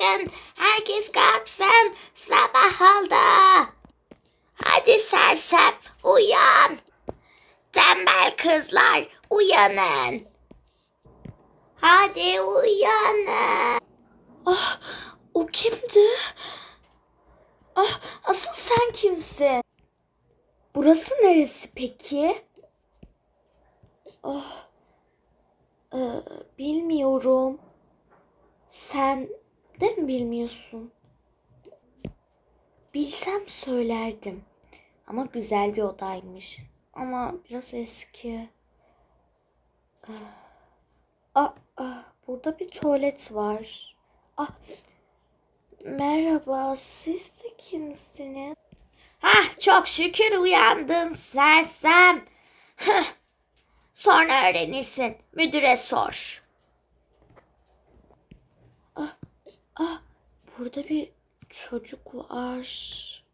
kalkın. Herkes kalksın. Sabah oldu. Hadi sersem uyan. Tembel kızlar uyanın. Hadi uyanın. Ah, o kimdi? Ah, asıl sen kimsin? Burası neresi peki? Ah, e, bilmiyorum. Sen de mi bilmiyorsun? Bilsem söylerdim. Ama güzel bir odaymış. Ama biraz eski. Ah, ah, ah, burada bir tuvalet var. Ah, merhaba, siz de kimsiniz? Hah çok şükür uyandın sersem. Sonra öğrenirsin. Müdüre sor. Ah, burada bir çocuk var.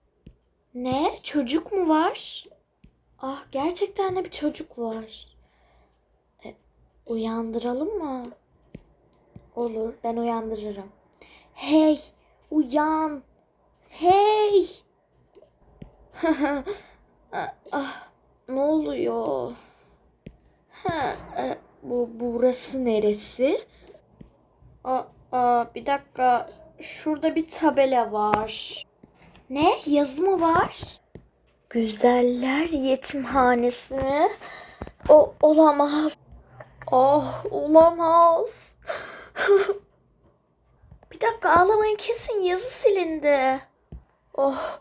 Ne? Çocuk mu var? Ah, gerçekten de bir çocuk var. E, uyandıralım mı? Olur, ben uyandırırım. Hey, uyan. Hey. ah, ah, ne oluyor? Ha, e, bu burası neresi? Aa, aa, bir dakika. Şurada bir tabela var. Ne? Yazı mı var? Güzeller yetimhanesi mi? O olamaz. Oh olamaz. bir dakika ağlamayın kesin yazı silindi. Oh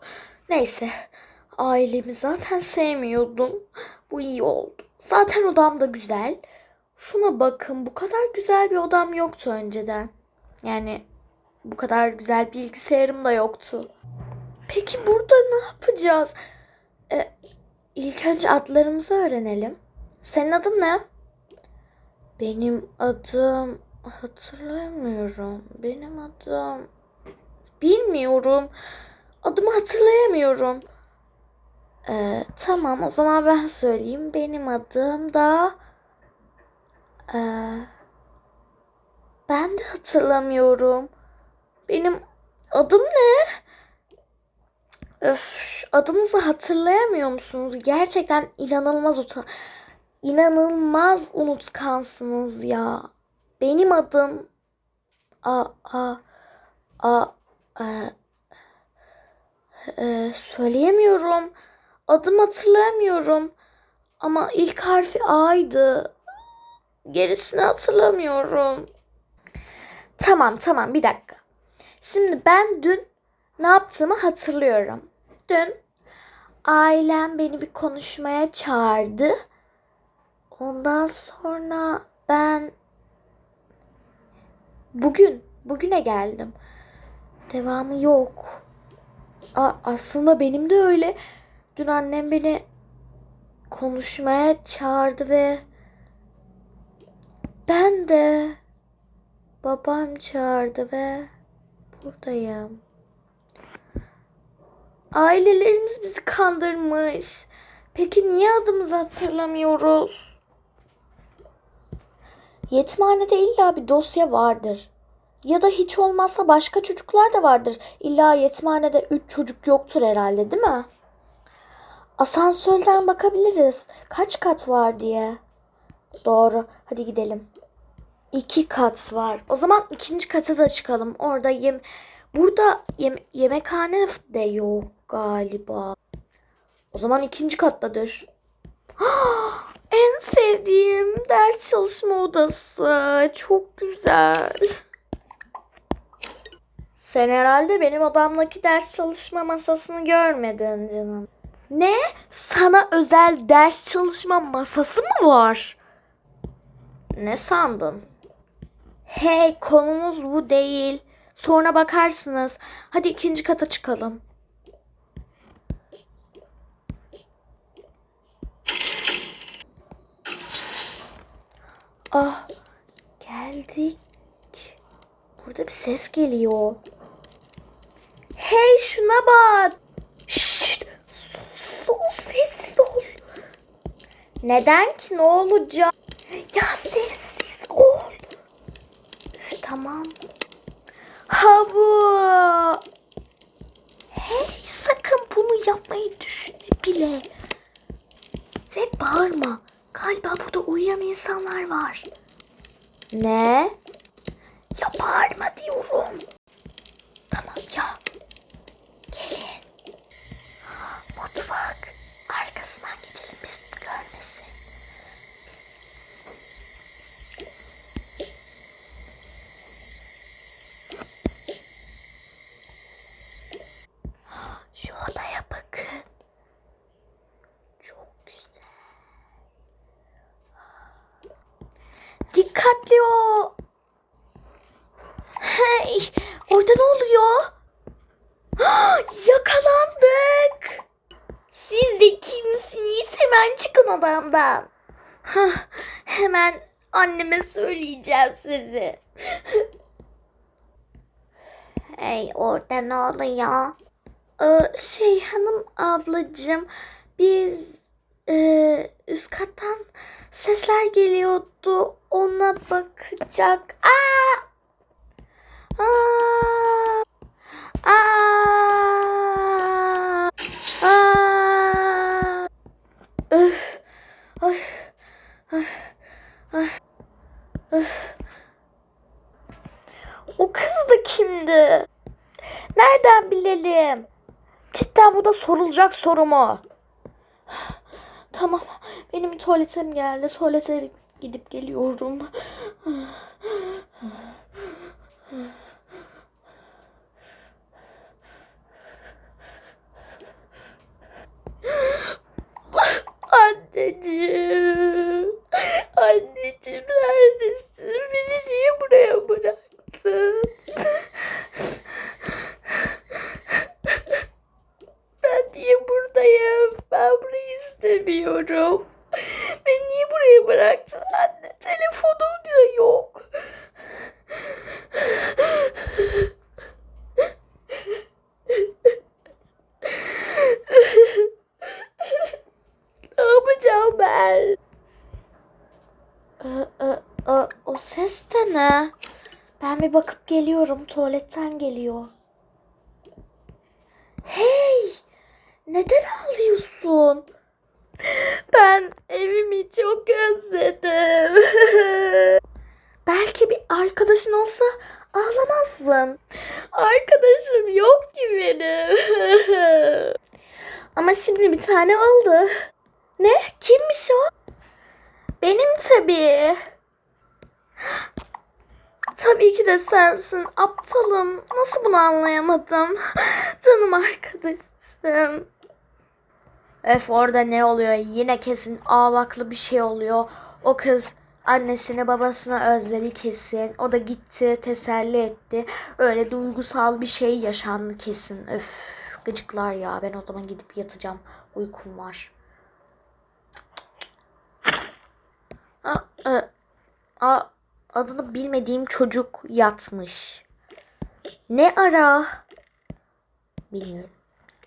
neyse. Ailemi zaten sevmiyordum. Bu iyi oldu. Zaten odam da güzel. Şuna bakın bu kadar güzel bir odam yoktu önceden. Yani bu kadar güzel bilgisayarım da yoktu. Peki burada ne yapacağız? Ee, ilk önce adlarımızı öğrenelim. Senin adın ne? Benim adım hatırlayamıyorum. Benim adım bilmiyorum. Adımı hatırlayamıyorum. Ee, tamam o zaman ben söyleyeyim. Benim adım da ee, ben de hatırlamıyorum. Benim adım ne? Öf, adınızı hatırlayamıyor musunuz? Gerçekten inanılmaz uta inanılmaz unutkansınız ya. Benim adım a a a, e, e, söyleyemiyorum. Adım hatırlayamıyorum. Ama ilk harfi A'ydı. Gerisini hatırlamıyorum. Tamam tamam bir dakika. Şimdi ben dün ne yaptığımı hatırlıyorum. Dün ailem beni bir konuşmaya çağırdı. Ondan sonra ben bugün bugüne geldim. Devamı yok. Aa, aslında benim de öyle. Dün annem beni konuşmaya çağırdı ve ben de babam çağırdı ve buradayım. Ailelerimiz bizi kandırmış. Peki niye adımızı hatırlamıyoruz? Yetimhanede illa bir dosya vardır. Ya da hiç olmazsa başka çocuklar da vardır. İlla yetimhanede üç çocuk yoktur herhalde değil mi? Asansörden bakabiliriz. Kaç kat var diye. Doğru. Hadi gidelim. İki kat var. O zaman ikinci kata da çıkalım. Orada yem burada yem yemekhane de yok galiba. O zaman ikinci kattadır. en sevdiğim ders çalışma odası. Çok güzel. Sen herhalde benim odamdaki ders çalışma masasını görmedin canım. Ne? Sana özel ders çalışma masası mı var? Ne sandın? Hey konumuz bu değil. Sonra bakarsınız. Hadi ikinci kata çıkalım. Ah geldik. Burada bir ses geliyor. Hey şuna bak. Şşt. Sus, sessiz ol. Neden ki ne olacak? Ya sessiz ol. Tamam. Havu. Hey sakın bunu yapmayı düşünme bile. Ve bağırma. Galiba burada uyuyan insanlar var. Ne? Ya bağırma diyorum. Tamam ya. Gelin. Mutfak. Arkasından gidelim biz görmesin. Şu odaya bakın. Çok güzel. Dikkatli ol. Hey, orada ne oluyor? Yakalandık. Siz de kimsiniz? Odamdan. Hah, Hemen anneme söyleyeceğim sizi. hey orada ne oluyor? Ee, şey hanım ablacığım biz e, üst kattan sesler geliyordu. Ona bakacak. Aa! Aa! Aa! Aa! Öf! Ay! Ay! Ay! Öf! O kız da kimdi? Nereden bilelim? Cidden bu da sorulacak soru mu? Tamam. Benim tuvaletim geldi. Tuvalete gidip geliyorum. Anneciğim. Anneciğim neredesin? Beni niye buraya bıraktın? Ben niye buradayım? Ben burayı istemiyorum. Beni niye buraya bıraktın anne? Telefonum da yok. Ben? Ee, e, e, o ses de ne? Ben bir bakıp geliyorum. Tuvaletten geliyor. Hey! Neden ağlıyorsun? Ben evimi çok özledim. Belki bir arkadaşın olsa ağlamazsın. Arkadaşım yok ki benim. Ama şimdi bir tane oldu. Ne? Kimmiş o? Benim tabii. Tabii ki de sensin. Aptalım. Nasıl bunu anlayamadım? Canım arkadaşım. Öf orada ne oluyor? Yine kesin ağlaklı bir şey oluyor. O kız annesini babasını özledi kesin. O da gitti teselli etti. Öyle duygusal bir şey yaşandı kesin. Öf gıcıklar ya. Ben o zaman gidip yatacağım. Uykum var. Aa, e, aa, adını bilmediğim çocuk yatmış. Ne ara? Bilmiyorum.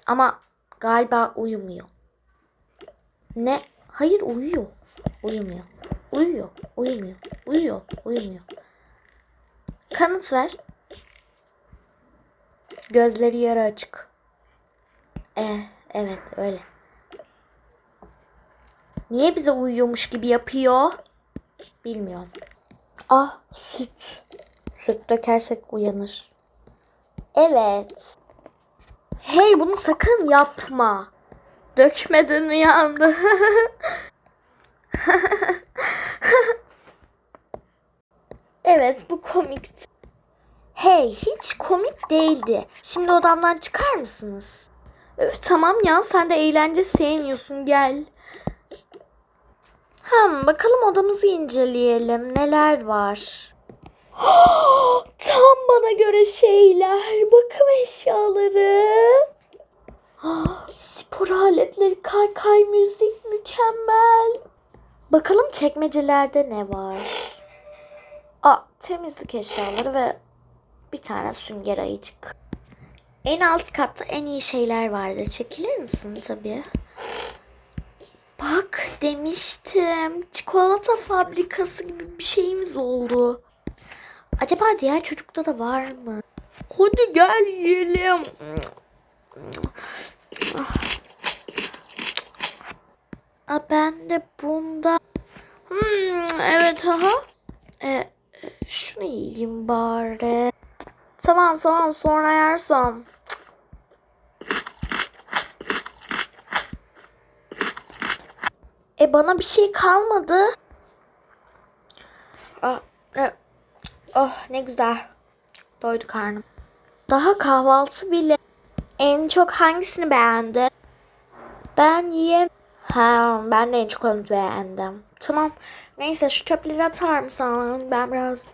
Ama galiba uyumuyor. Ne? Hayır uyuyor. Uyumuyor. Uyuyor. Uyumuyor. Uyuyor. Uyumuyor. Kanıt ver. Gözleri yarı açık. Eh, evet öyle. Niye bize uyuyormuş gibi yapıyor? Bilmiyorum. Ah süt. Süt dökersek uyanır. Evet. Hey bunu sakın yapma. Dökmeden uyandı. evet bu komikti. Hey hiç komik değildi. Şimdi odamdan çıkar mısınız? Öf, tamam ya sen de eğlence sevmiyorsun gel. Hmm, bakalım odamızı inceleyelim. Neler var? Tam bana göre şeyler. Bakım eşyaları. Spor aletleri, kaykay müzik mükemmel. Bakalım çekmecelerde ne var? Aa, temizlik eşyaları ve bir tane sünger ayıcık. En alt katta en iyi şeyler vardır. Çekilir misin tabii? Bak demiştim. Çikolata fabrikası gibi bir şeyimiz oldu. Acaba diğer çocukta da var mı? Hadi gel yiyelim. Aa, ben de bunda. Hmm, evet aha. E, e, şunu yiyeyim bari. Tamam tamam sonra yersem. E bana bir şey kalmadı. Ah, e, oh ne güzel. Doydu karnım. Daha kahvaltı bile. En çok hangisini beğendin? Ben yiyem. Ha, ben de en çok onu beğendim. Tamam. Neyse şu çöpleri atar mısın? Ben biraz...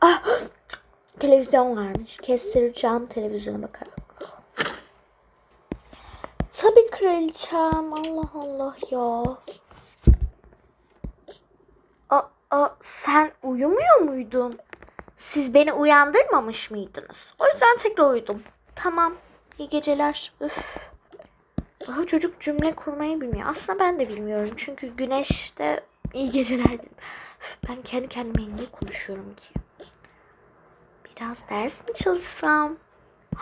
Ah, televizyon varmış. Kestireceğim televizyona bakarak. Tabii kraliçem. Allah Allah ya. Aa, aa, sen uyumuyor muydun? Siz beni uyandırmamış mıydınız? O yüzden tekrar uyudum. Tamam. İyi geceler. Üf. Daha çocuk cümle kurmayı bilmiyor. Aslında ben de bilmiyorum. Çünkü güneşte iyi geceler dedim. Ben kendi kendime niye konuşuyorum ki? Biraz ders mi çalışsam?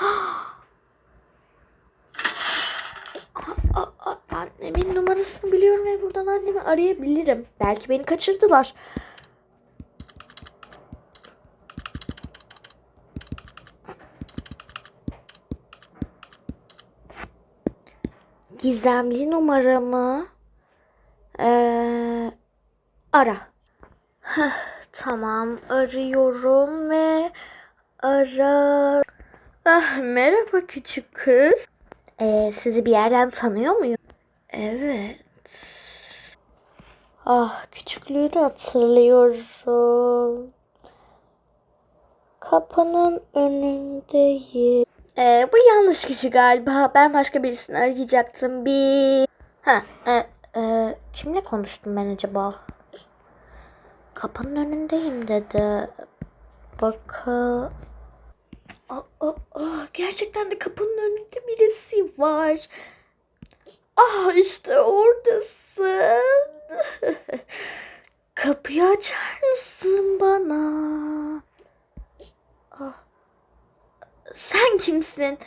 Aa, aa, annemin numarasını biliyorum ve buradan annemi arayabilirim. Belki beni kaçırdılar. Gizemli numaramı ee, ara. Heh, tamam arıyorum ve ara. Ah, merhaba küçük kız. Ee, sizi bir yerden tanıyor muyum? Evet. Ah küçüklüğünü hatırlıyorum. Kapının önündeyim. Ee, bu yanlış kişi galiba. Ben başka birisini arayacaktım. Bir... Ha, e, e, kimle konuştum ben acaba? Kapının önündeyim dedi. Bakın. Aa, aa, aa, gerçekten de kapının önünde birisi var. Ah işte oradasın. Kapıyı açar mısın bana? Ah. Sen kimsin?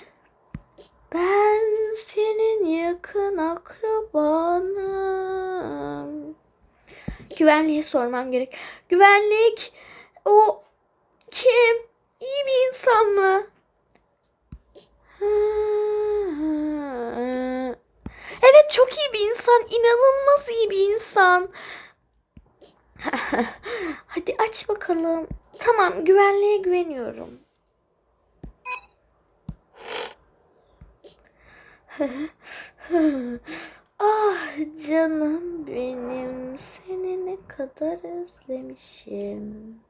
Ben senin yakın akrabanım. Güvenliğe sormam gerek. Güvenlik. O kim? Bir insan mı? Evet çok iyi bir insan. İnanılmaz iyi bir insan. Hadi aç bakalım. Tamam güvenliğe güveniyorum. ah canım benim seni ne kadar özlemişim.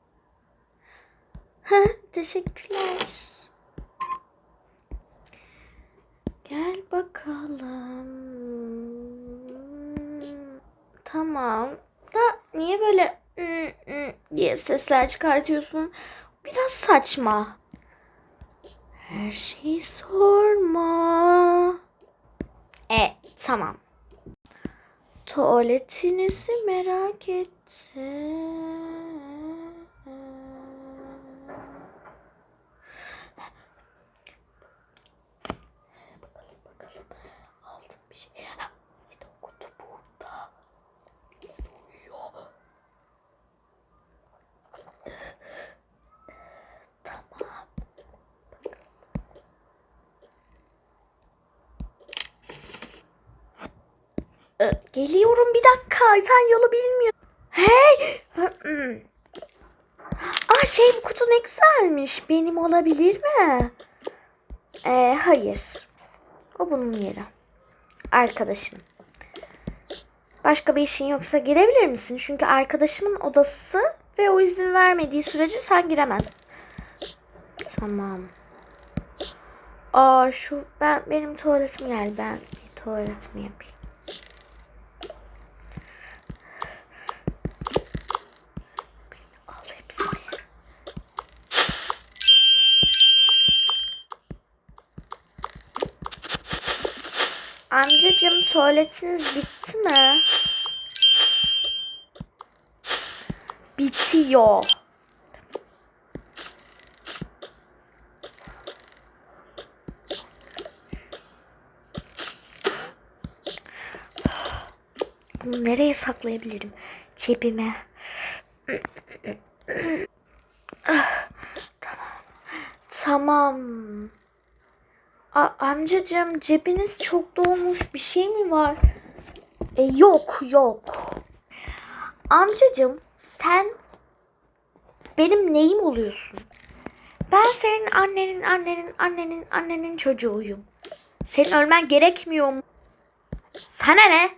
Teşekkürler. Gel bakalım. Tamam. Da niye böyle diye sesler çıkartıyorsun? Biraz saçma. Her şeyi sorma. E tamam. Tuvaletinizi merak ettim. Bakalım bakalım. Aldım bir şey. Ha, İşte o kutu burada. Birisi uyuyor. Tamam. Ee, geliyorum bir dakika. Sen yolu bilmiyorsun. Hey! Aa şey bu kutu ne güzelmiş. Benim olabilir mi? Ee, hayır. O bunun yeri. Arkadaşım. Başka bir işin yoksa girebilir misin? Çünkü arkadaşımın odası ve o izin vermediği sürece sen giremezsin. Tamam. Aa şu ben benim tuvaletim geldi. Ben bir tuvaletimi yapayım. tuvaletiniz bitti mi? Bitiyor. Bunu nereye saklayabilirim? Cebime. Ah, tamam. Tamam. A amcacığım cebiniz çok dolmuş. Bir şey mi var? E, yok yok. Amcacığım sen benim neyim oluyorsun? Ben senin annenin annenin annenin annenin çocuğuyum. Senin ölmen gerekmiyor mu? Sana ne?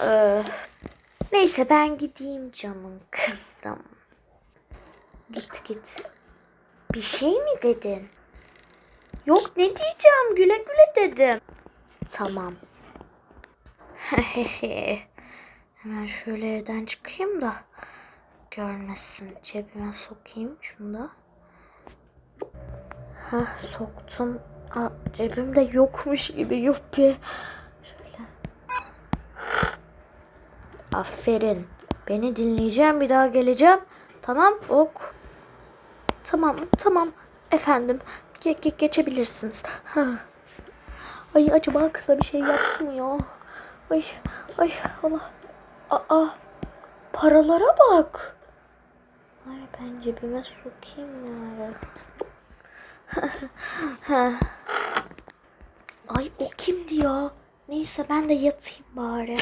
Ee, neyse ben gideyim canım kızım. Git git. Bir şey mi dedin? Yok ne diyeceğim güle güle dedim. Tamam. Hemen şöyle evden çıkayım da görmesin. Cebime sokayım şunu da. Hah soktum. Aa, cebimde yokmuş gibi yuppi. Şöyle. Aferin. Beni dinleyeceğim bir daha geleceğim. Tamam ok. Tamam tamam efendim. Ge ge- geçebilirsiniz. Ha. Ay acaba kısa bir şey yaptı mı ya? Ay ay Allah. Aa paralara bak. Ay ben cebime sokayım ya. Ay o kimdi ya? Neyse ben de yatayım bari.